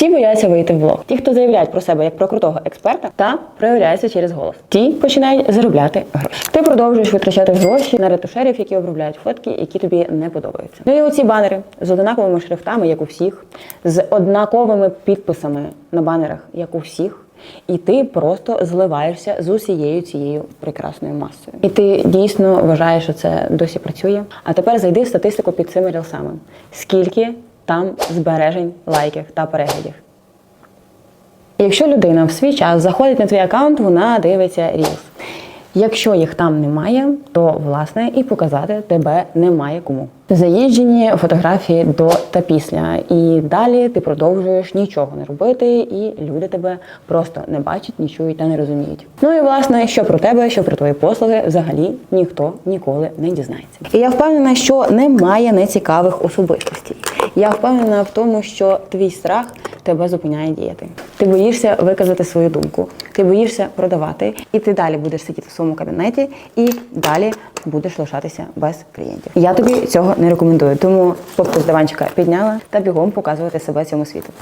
Всі бояться вийти в блог. Ті, хто заявляють про себе як про крутого експерта, та проявляються через голос. Ті починають заробляти гроші. Ти продовжуєш витрачати гроші на ретушерів, які обробляють фотки, які тобі не подобаються. Ну і оці банери з однаковими шрифтами, як у всіх, з однаковими підписами на банерах, як у всіх. І ти просто зливаєшся з усією цією прекрасною масою. І ти дійсно вважаєш, що це досі працює. А тепер зайди в статистику під цими рілсами. Скільки там збережень, лайків та переглядів? Якщо людина в свій час заходить на твій аккаунт, вона дивиться Reels. Якщо їх там немає, то власне і показати тебе немає кому. Заїжджені фотографії до та після, і далі ти продовжуєш нічого не робити, і люди тебе просто не бачать, не чують та не розуміють. Ну і власне, що про тебе, що про твої послуги, взагалі ніхто ніколи не дізнається. І я впевнена, що немає нецікавих особистостей. Я впевнена в тому, що твій страх тебе зупиняє діяти. Ти боїшся виказати свою думку, ти боїшся продавати, і ти далі будеш сидіти в своєму кабінеті і далі будеш лишатися без клієнтів. Я тобі цього не рекомендую, тому попку з диванчика підняла та бігом показувати себе цьому світу.